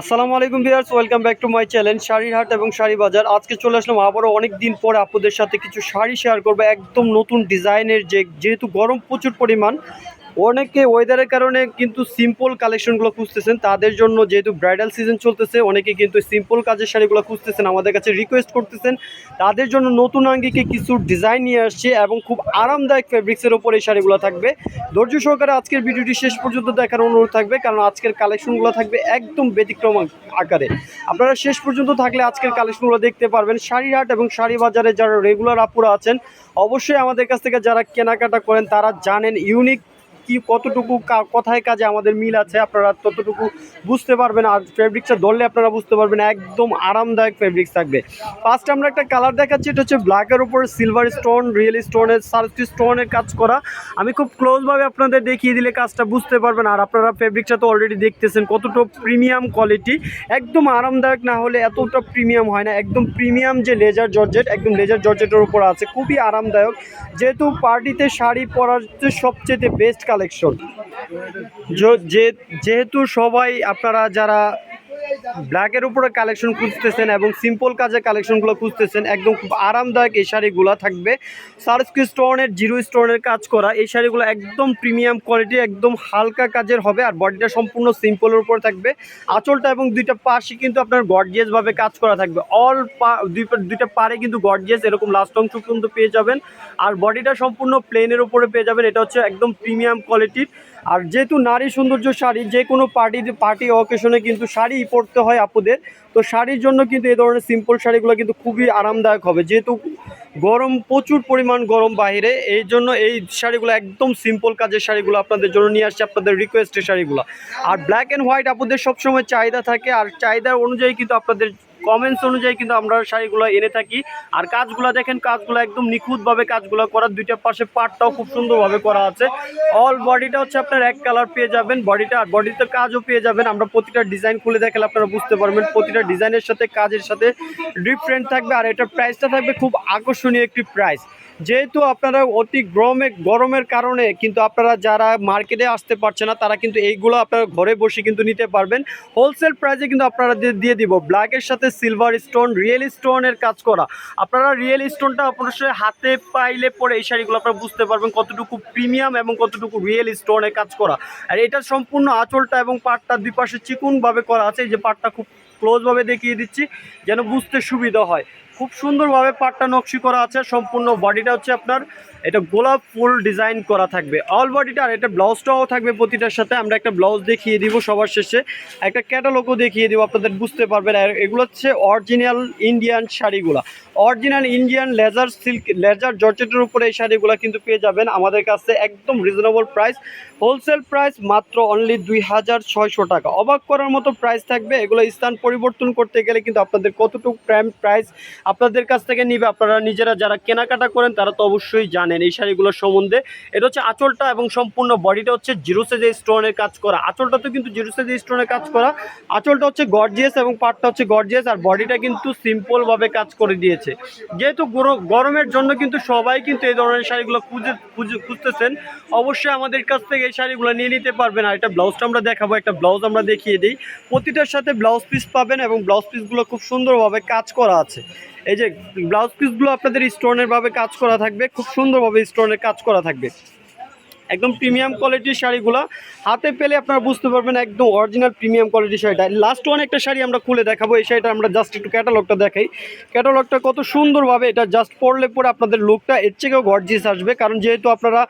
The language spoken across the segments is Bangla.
আসসালামু আলাইকুম viewers, welcome back to my channel শাড়ির হাট এবং শাড়ি বাজার আজকে চলে আসলাম, আবারও অনেক দিন পরে আপনাদের সাথে কিছু শাড়ি শেয়ার করব, একদম নতুন ডিজাইনের যে যেহেতু গরম প্রচুর পরিমাণ অনেকে ওয়েদারের কারণে কিন্তু সিম্পল কালেকশনগুলো খুঁজতেছেন। তাদের জন্য যেহেতু ব্রাইডাল সিজন চলতেছে, অনেকে কিন্তু সিম্পল কাজের শাড়িগুলো খুঁজতেছেন, আমাদের কাছে রিকোয়েস্ট করতেছেন। তাদের জন্য নতুন আঙ্গিকে কিছু ডিজাইন নিয়ে আসছে এবং খুব আরামদায়ক ফেব্রিক্সের ওপর এই শাড়িগুলো থাকবে। ধৈর্য সহকারে আজকের ভিডিওটি শেষ পর্যন্ত দেখার অনুরোধ থাকবে, কারণ আজকের কালেকশনগুলো থাকবে একদম ব্যতিক্রম আকারে। আপনারা শেষ পর্যন্ত থাকলে আজকের কালেকশনগুলো দেখতে পারবেন। শাড়ির হাট এবং শাড়ি বাজারে যারা রেগুলার আপুরা আছেন, অবশ্যই আমাদের কাছ থেকে যারা কেনাকাটা করেন, তারা জানেন ইউনিক কি কতটুকু কথায় কাজে আমাদের মিল আছে আপনারা ততটুকু বুঝতে পারবেন আর ফেব্রিক্সটা ধরলে আপনারা বুঝতে পারবেন একদম আরামদায়ক ফেব্রিক্স থাকবে। ফার্স্ট আমরা একটা কালার দেখাচ্ছি, এটা হচ্ছে ব্ল্যাকের উপর সিলভার স্টোন রিয়েল স্টোনের সার্ফি স্টোনের কাজ করা। আমি খুব ক্লোজভাবে আপনাদের দেখিয়ে দিলে কাজটা বুঝতে পারবেন আর আপনারা ফেব্রিক্সটা তো অলরেডি দেখতেছেন কতটা প্রিমিয়াম কোয়ালিটি একদম আরামদায়ক না হলে এতটা প্রিমিয়াম হয় না, একদম প্রিমিয়াম যে লেজার জর্জেট একদম লেজার জর্জেটের উপর আছে, খুবই আরামদায়ক। যেহেতু পার্টিতে শাড়ি পরার সবচেয়ে বেস্ট কালেকশন যেহেতু সবাই আপনারা যারা ব্ল্যাকের উপরে কালেকশন খুঁজতেছেন এবং সিম্পল কাজে কালেকশনগুলো খুঁজতেছেন। একদম খুব আরামদায়ক এই শাড়িগুলো থাকবে। সার্সকি স্টোনের জিরো স্টোনের কাজ করা। এই শাড়িগুলো একদম প্রিমিয়াম কোয়ালিটি একদম হালকা কাজের হবে আর বডিটা সম্পূর্ণ সিম্পলের উপর থাকবে। আঁচলটা এবং দুইটা পাশে কিন্তু আপনার গর্জিয়াসভাবে কাজ করা থাকবে। অল পা, দুই পা- দুইটা পারে কিন্তু গর্জিয়াস এরকম লাস্ট অংশ পর্যন্ত পেয়ে যাবেন। আর বডিটা সম্পূর্ণ প্লেনের উপরে পেয়ে যাবেন। এটা হচ্ছে একদম প্রিমিয়াম কোয়ালিটির আর যেহেতু নারী সৌন্দর্য শাড়ি, যে কোনো পার্টি পার্টি অকেশনে কিন্তু শাড়ি পরতে হয় আপুদের। তো শাড়ির জন্য কিন্তু এই ধরনের সিম্পল শাড়িগুলো কিন্তু খুবই আরামদায়ক হবে। যেহেতু গরম, প্রচুর পরিমাণ গরম বাইরে এই জন্য এই শাড়িগুলো একদম সিম্পল কাজের শাড়িগুলো আপনাদের জন্য নিয়ে আসছে, আপনাদের রিকোয়েস্টের শাড়িগুলো। আর ব্ল্যাক অ্যান্ড হোয়াইট আপনাদের সবসময় চাহিদা থাকে, আর চাহিদার অনুযায়ী কিন্তু আপনাদের কমেন্টস অনুযায়ী কিন্তু আমরা শাড়িগুলো এনে থাকি। আর কাজগুলো দেখেন, কাজগুলো একদম নিখুঁতভাবে কাজগুলো করা দুইটা পাশে পাটটাও খুব সুন্দরভাবে করা আছে। অল বডিটা হচ্ছে আপনার এক কালার পেয়ে যাবেন বডিটা আর বডিতে কাজও পেয়ে যাবেন। আমরা প্রতিটা ডিজাইন খুলে দেখালে আপনারা বুঝতে পারবেন প্রতিটা ডিজাইনের সাথে, কাজের সাথে ডিফারেন্ট থাকবে। আর এটার প্রাইসটা থাকবে খুব আকর্ষণীয় একটি প্রাইস যেহেতু আপনারা অতি গরমে গরমের কারণে কিন্তু আপনারা যারা মার্কেটে আসতে পারছে না, তারা কিন্তু এইগুলো আপনারা ঘরে বসে কিন্তু নিতে পারবেন। হোলসেল প্রাইসে কিন্তু আপনারা দিয়ে- দিব। ব্ল্যাকের সাথে সিলভার স্টোন রিয়েল স্টোনের কাজ করা। আপনারা রিয়েল স্টোনটা অবশ্যই হাতে পাইলে পরে এই শাড়িগুলো আপনারা বুঝতে পারবেন কতটুকু প্রিমিয়াম এবং কতটুকু রিয়েল স্টোনের কাজ করা। আর এটা সম্পূর্ণ আঁচলটা এবং পাটটা দুই পাশে চিকুনভাবে করা আছে। এই যে পাটটা খুব ক্লোজভাবে দেখিয়ে দিচ্ছি, যেন বুঝতে সুবিধা হয়। খুব সুন্দরভাবে পাটটা নকশি করা আছে, সম্পূর্ণ বডিটা হচ্ছে আপনার, এটা গোলাপ ফুল ডিজাইন করা থাকবে। অল বডিটা আর এটা ব্লাউজটাও থাকবে প্রতিটার সাথে, আমরা একটা ব্লাউজ দেখিয়ে দিব সবার শেষে, একটা ক্যাটালগও দেখিয়ে দিব, আপনাদের বুঝতে পারবেন। আর এগুলো হচ্ছে original Indian শাড়িগুলা। Original Indian laser silk laser জর্জেটের উপরে এই শাড়িগুলো কিন্তু পেয়ে যাবেন আমাদের কাছে একদম রিজনেবল প্রাইস হোলসেল প্রাইস মাত্র অনলি দুই হাজার ছয়শো টাকা। অবাক করার মতো প্রাইস থাকবে, এগুলো স্থান পরিবর্তন করতে গেলে কিন্তু আপনাদের কতটুকু প্রাইম প্রাইস আপনাদের কাছ থেকে নিবে। আপনারা নিজেরা যারা কেনাকাটা করেন, তারা তো অবশ্যই জানেন এই শাড়িগুলোর সম্বন্ধে। এটা হচ্ছে আঁচলটা এবং সম্পূর্ণ বডিটা হচ্ছে জিরো সেজে স্টোনের কাজ করা। আঁচলটা তো কিন্তু জিরো সেজে স্টোনের কাজ করা। আঁচলটা হচ্ছে গর্জিয়াস এবং পাটটা হচ্ছে গর্জিয়াস আর বডিটা কিন্তু সিম্পলভাবে কাজ করে দিয়েছে। যেহেতু গর- গরমের জন্য কিন্তু সবাই কিন্তু এই ধরনের শাড়িগুলো খুঁজে খুঁজে, খুঁজতেছেন। অবশ্যই আমাদের কাছ থেকে এই শাড়িগুলো নিয়ে নিতে পারবেন। আর এটা ব্লাউজটা আমরা দেখাবো, একটা ব্লাউজ আমরা দেখিয়ে দিই। প্রতিটার সাথে ব্লাউজ পিস পাবেন এবং ব্লাউজ পিসগুলো খুব সুন্দরভাবে কাজ করা আছে। এই যে ব্লাউজ পিসগুলো আপনাদের স্টোনের ভাবে কাজ করা থাকবে, খুব সুন্দরভাবে স্টোনের কাজ করা থাকবে। একদম প্রিমিয়াম কোয়ালিটির শাড়িগুলো। হাতে পেলে আপনারা বুঝতে পারবেন একদম অরিজিনাল প্রিমিয়াম কোয়ালিটির শাড়িটা। লাস্ট ওয়ান একটা শাড়ি আমরা খুলে দেখাবো, এই শাড়িটা আমরা জাস্ট একটু ক্যাটালগটা দেখাই। ক্যাটালগটা কত সুন্দরভাবে এটা জাস্ট পরলে পরে আপনাদের লুকটা এর থেকেও গর্জিয়াস আসবে। কারণ যেহেতু আপনারা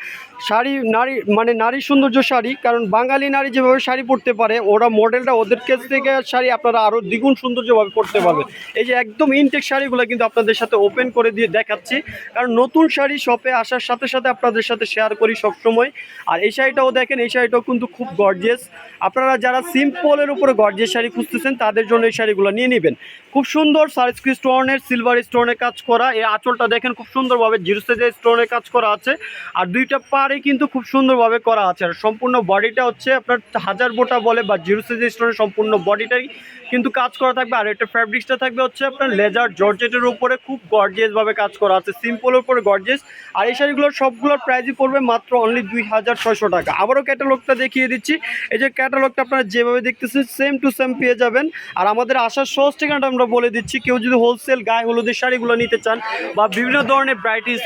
শাড়ি, নারী মানে নারী সৌন্দর্য শাড়ি, কারণ বাঙালি নারী যেভাবে শাড়ি পরতে পারে, ওরা মডেলটা ওদের কাছ থেকে শাড়ি আপনারা আরও দ্বিগুণ সৌন্দর্যভাবে পরতে পারবেন। এই যে একদম ইনটেক শাড়িগুলো কিন্তু আপনাদের সাথে ওপেন করে দিয়ে দেখাচ্ছি। কারণ নতুন শাড়ি শপে আসার সাথে সাথে আপনাদের সাথে শেয়ার করি সবসময়। আর এই শাড়িটাও দেখেন, এই শাড়িটাও কিন্তু খুব গর্জিয়াস আপনারা যারা সিম্পলের উপরে গর্জিয়াস শাড়ি খুঁজতেছেন, তাদের জন্য এই শাড়িগুলো নিয়ে নেবেন। খুব সুন্দর সার্সক্রি স্টোনের সিলভার স্টোনের কাজ করা। এই আঁচলটা দেখেন খুব সুন্দরভাবে জিরো সেজের স্টোনের কাজ করা আছে। আর দুইটা পাড়ে কিন্তু খুব সুন্দরভাবে করা আছে। আর সম্পূর্ণ বডিটা হচ্ছে আপনার হাজার বোটা বলে, বা জিরো সেজের স্টোনের সম্পূর্ণ বডিটাই কিন্তু কাজ করা থাকবে, আর এটা ফ্যাব্রিক্সটা থাকবে হচ্ছে আপনার লেজার জর্জেটের উপরে খুব গর্জিয়াসভাবে কাজ করা আছে সিম্পলের উপরে গর্জিয়াস আর এই শাড়িগুলোর সবগুলোর প্রাইসই পড়বে মাত্র অনলি দুই হাজার ছয়শো টাকা। আবারও ক্যাটালগটা দেখিয়ে দিচ্ছি। এই যে ক্যাটালগটা আপনারা যেভাবে দেখতেছেন সেম টু সেম পেয়ে যাবেন। আর আমাদের আসার সহজ ঠিকানাটা আমরা বলে দিচ্ছি, কেউ যদি হোলসেল গায়ে হলুদের শাড়িগুলো নিতে চান বা বিভিন্ন ধরনের ব্রাইটিস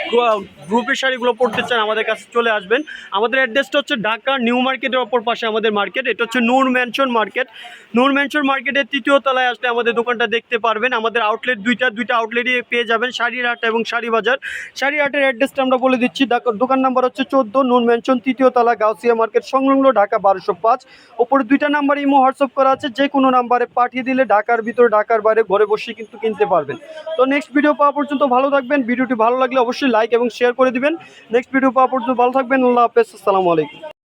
গ্রুপের শাড়িগুলো পড়তে চান, আমাদের কাছে চলে আসবেন। আমাদের অ্যাড্রেসটা হচ্ছে ঢাকা নিউ মার্কেটের অপর পাশে আমাদের মার্কেট এটা হচ্ছে Noor mansion market Noor mansion মার্কেটের তৃতীয় তলায় আসলে আমাদের দোকানটা দেখতে পারবেন। আমাদের আউটলেট দুইটা দুইটা আউটলেটই পেয়ে যাবেন শাড়ির হাট এবং শাড়ি বাজার শাড়ি হাটের অ্যাড্রেসটা আমরা বলে দিচ্ছি। দোকান নাম্বার হচ্ছে চোদ্দ, নুন ম্যানশন তৃতীয় তলা, গাউসিয়া মার্কেট সংলগ্ন ঢাকা বারোশো পাঁচ। ওপরে দুইটা নাম্বার ইমো হোয়াটসঅ্যাপ করা আছে। যে কোনো নাম্বারে পাঠিয়ে দিলে ঢাকার ভিতরে, ঢাকার বাইরে ঘরে বসে কিন্তু কিনতে পারবেন। তো নেক্সট ভিডিও পাওয়া পর্যন্ত ভালো থাকবেন। ভিডিওটি ভালো লাগলে অবশ্যই লাইক এবং শেয়ার করে দিবেন। নেক্সট ভিডিও পাওয়া পর্যন্ত ভালো থাকবেন। আল্লাহ হাফেজ। আসসালামু আলাইকুম।